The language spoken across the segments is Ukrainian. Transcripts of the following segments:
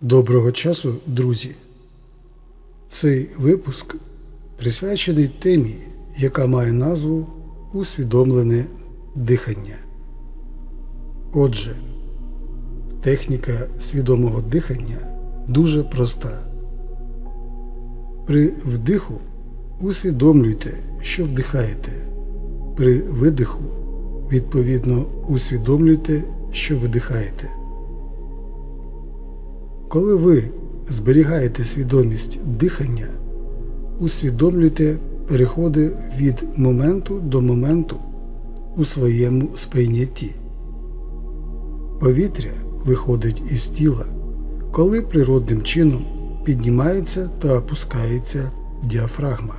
Доброго часу, друзі! Цей випуск присвячений темі, яка має назву Усвідомлене дихання. Отже, техніка свідомого дихання дуже проста. При вдиху усвідомлюйте, що вдихаєте. При видиху, відповідно, усвідомлюйте, що видихаєте. Коли ви зберігаєте свідомість дихання, усвідомлюйте переходи від моменту до моменту у своєму сприйнятті. Повітря виходить із тіла, коли природним чином піднімається та опускається діафрагма.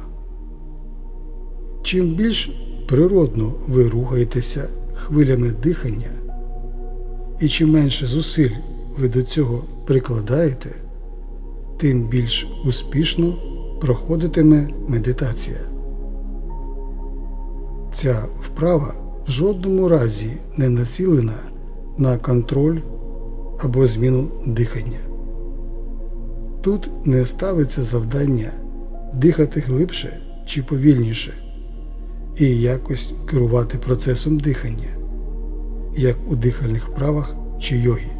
Чим більш природно ви рухаєтеся хвилями дихання, і чим менше зусиль ви до цього прикладаєте, тим більш успішно проходитиме медитація. Ця вправа в жодному разі не націлена на контроль або зміну дихання. Тут не ставиться завдання дихати глибше чи повільніше і якось керувати процесом дихання, як у дихальних вправах чи йогі.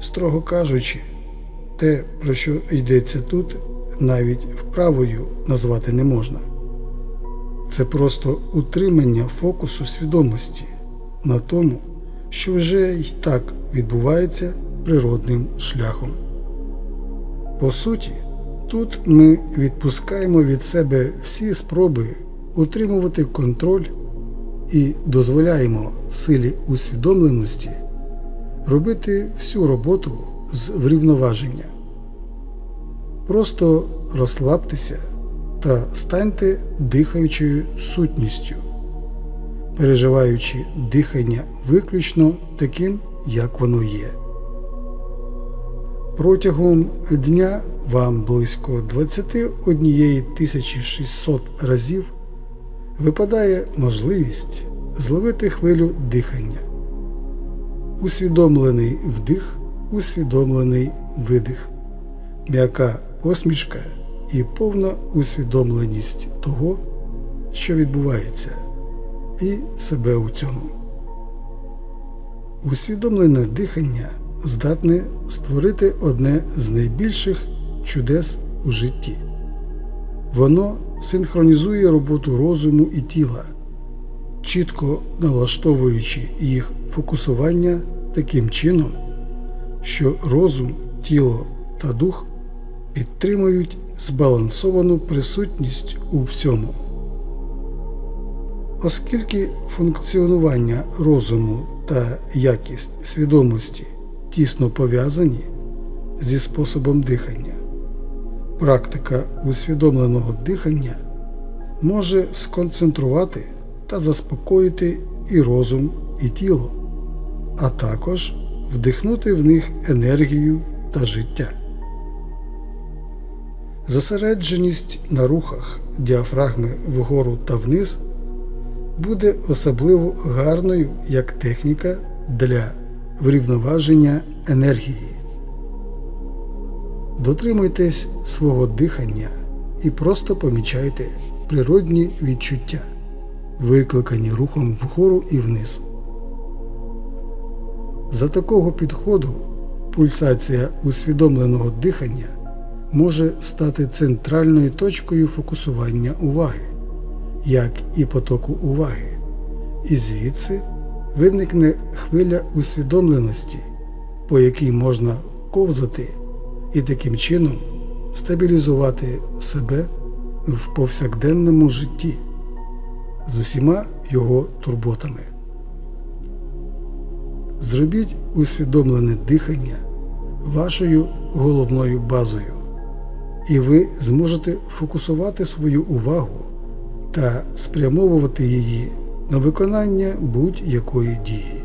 Строго кажучи, те, про що йдеться тут, навіть вправою назвати не можна. Це просто утримання фокусу свідомості на тому, що вже й так відбувається природним шляхом. По суті, тут ми відпускаємо від себе всі спроби утримувати контроль і дозволяємо силі усвідомленості робити всю роботу з врівноваження. Просто розслабтеся та станьте дихаючою сутністю, переживаючи дихання виключно таким, як воно є. Протягом дня вам близько 21 600 разів випадає можливість зловити хвилю дихання усвідомлений вдих, усвідомлений видих, м'яка посмішка і повна усвідомленість того, що відбувається, і себе у цьому. Усвідомлене дихання здатне створити одне з найбільших чудес у житті. Воно синхронізує роботу розуму і тіла чітко налаштовуючи їх фокусування таким чином, що розум, тіло та дух підтримують збалансовану присутність у всьому. Оскільки функціонування розуму та якість свідомості тісно пов'язані зі способом дихання, практика усвідомленого дихання може сконцентрувати та заспокоїти і розум, і тіло, а також вдихнути в них енергію та життя. Зосередженість на рухах діафрагми вгору та вниз буде особливо гарною як техніка для врівноваження енергії. Дотримуйтесь свого дихання і просто помічайте природні відчуття викликані рухом вгору і вниз. За такого підходу пульсація усвідомленого дихання може стати центральною точкою фокусування уваги, як і потоку уваги, і звідси виникне хвиля усвідомленості, по якій можна ковзати і таким чином стабілізувати себе в повсякденному житті з усіма його турботами. Зробіть усвідомлене дихання вашою головною базою, і ви зможете фокусувати свою увагу та спрямовувати її на виконання будь-якої дії.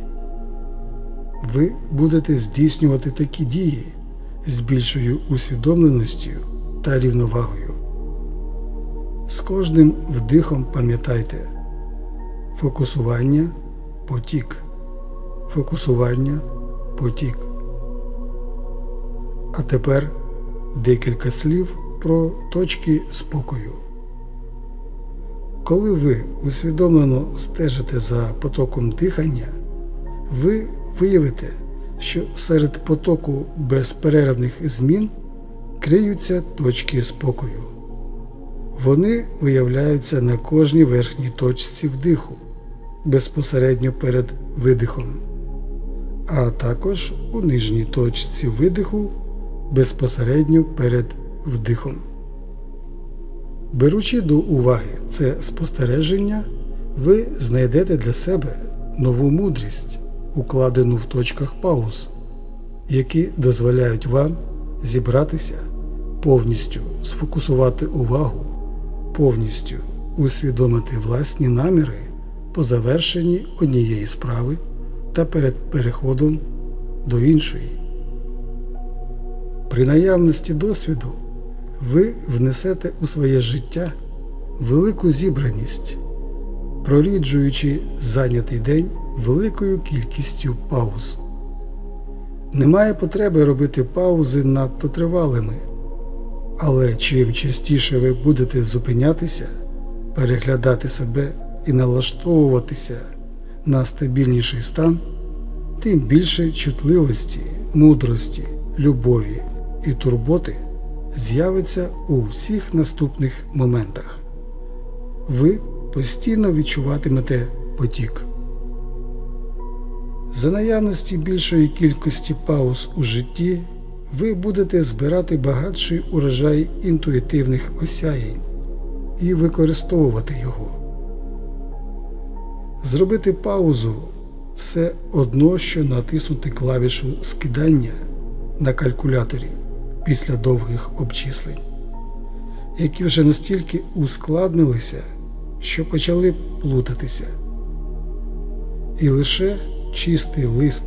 Ви будете здійснювати такі дії з більшою усвідомленістю та рівновагою. З кожним вдихом пам'ятайте фокусування, потік, фокусування, потік. А тепер декілька слів про точки спокою. Коли ви усвідомлено стежите за потоком дихання, ви виявите, що серед потоку безперервних змін криються точки спокою. Вони виявляються на кожній верхній точці вдиху, безпосередньо перед видихом, а також у нижній точці видиху безпосередньо перед вдихом. Беручи до уваги це спостереження, ви знайдете для себе нову мудрість, укладену в точках пауз, які дозволяють вам зібратися, повністю сфокусувати увагу, повністю усвідомити власні наміри по завершенні однієї справи та перед переходом до іншої. При наявності досвіду ви внесете у своє життя велику зібраність, проріджуючи зайнятий день великою кількістю пауз. Немає потреби робити паузи надто тривалими, але чим частіше ви будете зупинятися, переглядати себе і налаштовуватися на стабільніший стан, тим більше чутливості, мудрості, любові і турботи з'явиться у всіх наступних моментах. Ви постійно відчуватимете потік. За наявності більшої кількості пауз у житті ви будете збирати багатший урожай інтуїтивних осяянь і використовувати його. Зробити паузу все одно, що натиснути клавішу скидання на калькуляторі після довгих обчислень, які вже настільки ускладнилися, що почали плутатися. І лише чистий лист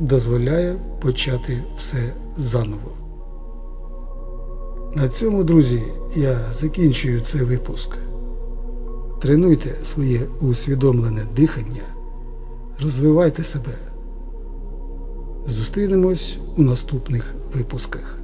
дозволяє почати все заново. На цьому, друзі, я закінчую цей випуск. Тренуйте своє усвідомлене дихання, розвивайте себе. Зустрінемось у наступних випусках.